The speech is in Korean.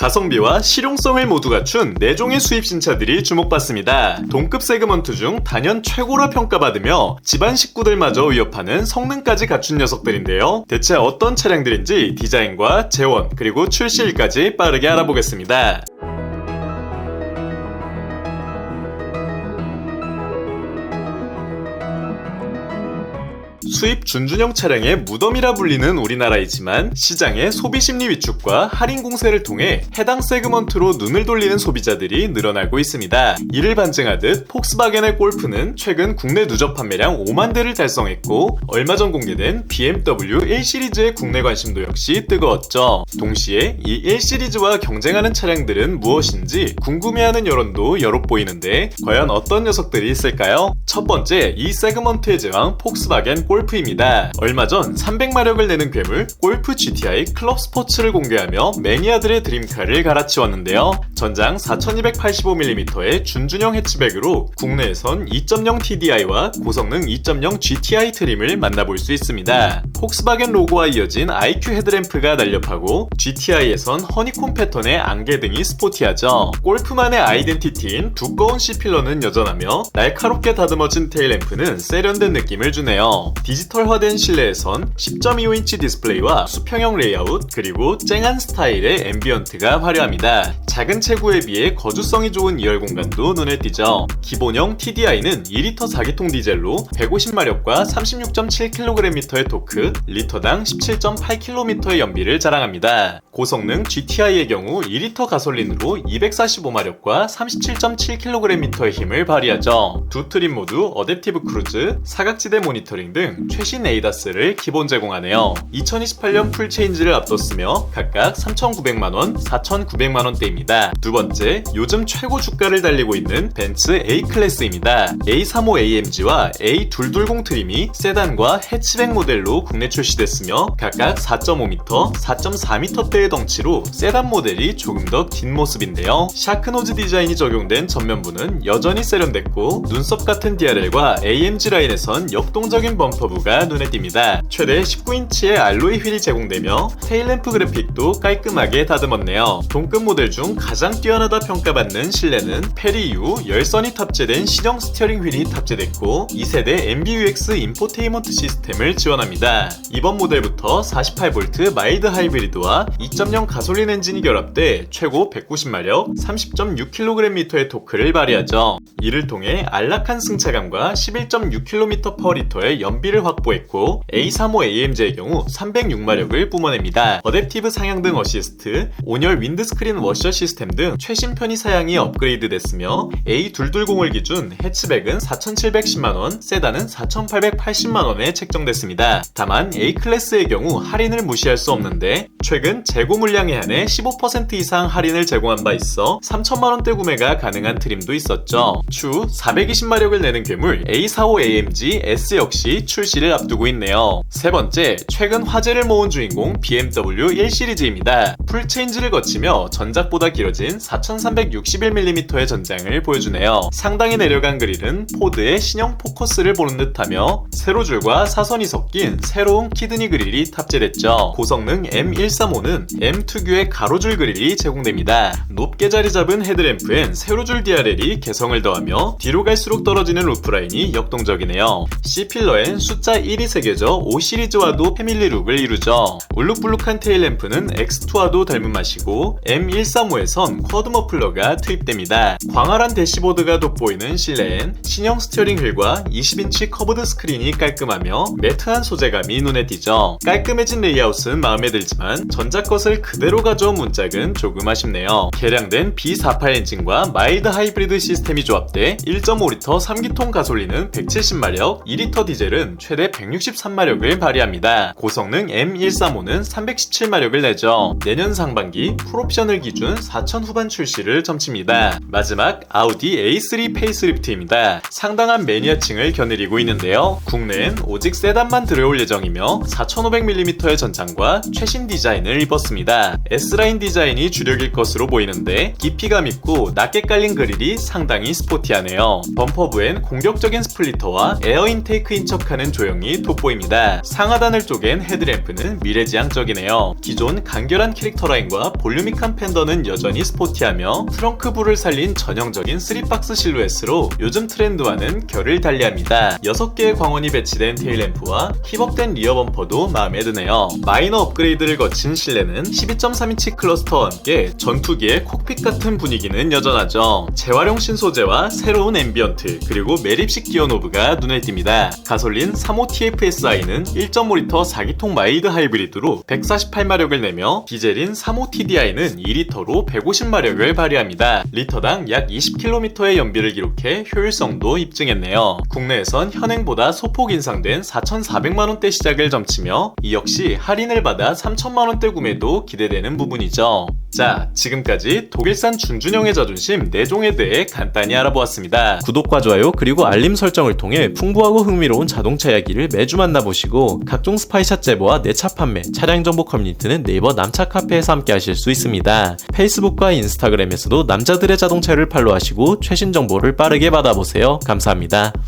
가성비와 실용성을 모두 갖춘 4종의 수입 신차들이 주목받습니다. 동급 세그먼트 중 단연 최고라 평가받으며 집안 식구들마저 위협하는 성능까지 갖춘 녀석들인데요. 대체 어떤 차량들인지 디자인과 재원 그리고 출시일까지 빠르게 알아보겠습니다. 수입 준준형 차량의 무덤이라 불리는 우리나라이지만 시장의 소비 심리 위축과 할인 공세를 통해 해당 세그먼트로 눈을 돌리는 소비자들이 늘어나고 있습니다. 이를 반증하듯 폭스바겐의 골프는 최근 국내 누적 판매량 5만 대를 달성했고 얼마 전 공개된 BMW 1 시리즈의 국내 관심도 역시 뜨거웠죠. 동시에 이 1 시리즈와 경쟁하는 차량들은 무엇인지 궁금해하는 여론도 여럿 보이는데 과연 어떤 녀석들이 있을까요? 첫 번째 이 세그먼트의 제왕 폭스바겐 골프 입니다. 얼마 전 300마력을 내는 괴물 골프 GTI 클럽 스포츠를 공개하며 매니아들의 드림카를 갈아치웠는데요. 전장 4285mm의 준준형 해치백으로 국내에선 2.0 TDI와 고성능 2.0 GTI 트림을 만나볼 수 있습니다. 폭스바겐 로고와 이어진 IQ 헤드램프가 날렵하고 GTI에선 허니콤 패턴의 안개 등이 스포티하죠. 골프만의 아이덴티티인 두꺼운 C필러는 여전하며 날카롭게 다듬어진 테일램프는 세련된 느낌을 주네요. 디지털화된 실내에선 10.25인치 디스플레이와 수평형 레이아웃 그리고 쨍한 스타일의 앰비언트가 화려합니다. 작은 체구에 비해 거주성이 좋은 2열 공간도 눈에 띄죠. 기본형 TDI는 2리터 4기통 디젤로 150마력과 36.7kgm의 토크, 리터당 17.8km의 연비를 자랑합니다. 고성능 GTI의 경우 2리터 가솔린으로 245마력과 37.7kgm의 힘을 발휘하죠. 두 트림 모두 어댑티브 크루즈, 사각지대 모니터링 등 최신 에이다스를 기본 제공하네요. 2028년 풀체인지를 앞뒀으며 각각 3,900만원, 4,900만원대입니다. 두 번째, 요즘 최고 주가를 달리고 있는 벤츠 A클래스입니다. A35AMG와 A220 트림이 세단과 해치백 모델로 국내 출시됐으며 각각 4.5m, 4.4m대의 덩치로 세단 모델이 조금 더 뒷모습인데요. 샤크노즈 디자인이 적용된 전면부는 여전히 세련됐고 눈썹 같은 DRL과 AMG 라인에선 역동적인 범퍼 부가 눈에 띕니다. 최대 19인치의 알로이 휠이 제공되며 테일램프 그래픽도 깔끔하게 다듬었네요. 동급 모델 중 가장 뛰어나다 평가받는 실내는 페리 이후 열선이 탑재된 신형 스티어링 휠이 탑재됐고 2세대 MBUX 인포테인먼트 시스템을 지원합니다. 이번 모델부터 48V 마일드 하이브리드와 2.0 가솔린 엔진이 결합돼 최고 190마력, 30.6kgm의 토크를 발휘하죠. 이를 통해 안락한 승차감과 11.6km/L의 연비 를 확보했고 A35AMG의 경우 306마력을 뿜어냅니다. 어댑티브 상향 등 어시스트, 온열 윈드스크린 워셔 시스템 등 최신 편의 사양이 업그레이드 됐으며 A220을 기준 해치백은 4,710만원, 세단은 4,880만원에 책정됐습니다. 다만 A클래스의 경우 할인을 무시할 수 없는데 최근 재고 물량에 한해 15% 이상 할인을 제공한 바 있어 3천만원대 구매가 가능한 트림도 있었죠. 추 420마력을 내는 괴물 A45AMG S 역시 출시를 앞두고 있네요. 세 번째, 최근 화제를 모은 주인공 BMW 1 시리즈입니다. 풀체인지를 거치며 전작보다 길어진 4361mm의 전장을 보여주네요. 상당히 내려간 그릴은 포드의 신형 포커스를 보는 듯하며 세로줄과 사선이 섞인 새로운 키드니 그릴이 탑재됐죠. 고성능 M135는 M 특유의 가로줄 그릴이 제공됩니다. 높게 자리 잡은 헤드램프엔 세로줄 DRL이 개성을 더하며 뒤로 갈수록 떨어지는 루프라인이 역동적이네요. C필러엔 숫자 1이 새겨져 5 시리즈와도 패밀리 룩을 이루죠. 울룩불룩한 테일램프는 X2와도 닮은 맛이고 M135에선 쿼드 머플러가 투입됩니다. 광활한 대시보드가 돋보이는 실내엔 신형 스티어링 휠과 20인치 커브드 스크린이 깔끔하며 매트한 소재감이 눈에 띄죠. 깔끔해진 레이아웃은 마음에 들지만 전작 것을 그대로 가져온 문짝은 조금 아쉽네요. 개량된 B48 엔진과 마일드 하이브리드 시스템이 조합돼 1.5리터 3기통 가솔린은 170마력, 2리터 디젤은 최대 163마력을 발휘합니다. 고성능 M135는 317마력을 내죠. 내년 상반기 풀옵션을 기준 4천 후반 출시를 점칩니다. 마지막 아우디 A3 페이스리프트입니다. 상당한 매니아층을 겨누리고 있는데요. 국내엔 오직 세단만 들어올 예정이며 4500mm의 전장과 최신 디자인을 입었습니다. S라인 디자인이 주력일 것으로 보이는데 깊이감 있고 낮게 깔린 그릴이 상당히 스포티하네요. 범퍼부엔 공격적인 스플리터와 에어 인테이크 인 척하는 조형이 돋보입니다. 상하단을 쪼갠 헤드램프는 미래지향적이네요. 기존 간결한 캐릭터 라인과 볼유믹한 팬더는 여전히 스포티하며 트렁크 부를 살린 전형적인 3박스 실루엣으로 요즘 트렌드와는 결을 달리합니다. 6개의 광원이 배치된 테일램프와 힙업된 리어 범퍼도 마음에 드네요. 마이너 업그레이드를 거친 실내는 12.3인치 클러스터와 함께 전투기의 콕핏 같은 분위기는 여전하죠. 재활용 신소재와 새로운 앰비언트 그리고 매립식 기어 노브가 눈에 띕니다. 가솔린 35 TFSI는 1.5리터 4기통 마일드 하이브리드로 148마력을 내며 디젤인 35 TDI는 2리터로 150마력을 발휘합니다. 리터당 약 20km의 연비를 기록해 효율성도 입증했네요. 국내에선 현행보다 소폭 인상된 4,400만원대 시작을 점치며 이 역시 할인을 받아 3,000만원대 구매도 기대되는 부분이죠. 자, 지금까지 독일산 준준형의 자존심 4종에 대해 간단히 알아보았습니다. 구독과 좋아요 그리고 알림 설정을 통해 풍부하고 흥미로운 자동차 이야기를 매주 만나보시고 각종 스파이샷 제보와 내차 판매, 차량 정보 커뮤니티는 네이버 남차 카페에서 함께 하실 수 있습니다. 페이스북과 인스타그램에서도 남자들의 자동차를 팔로우하시고 최신 정보를 빠르게 받아보세요. 감사합니다.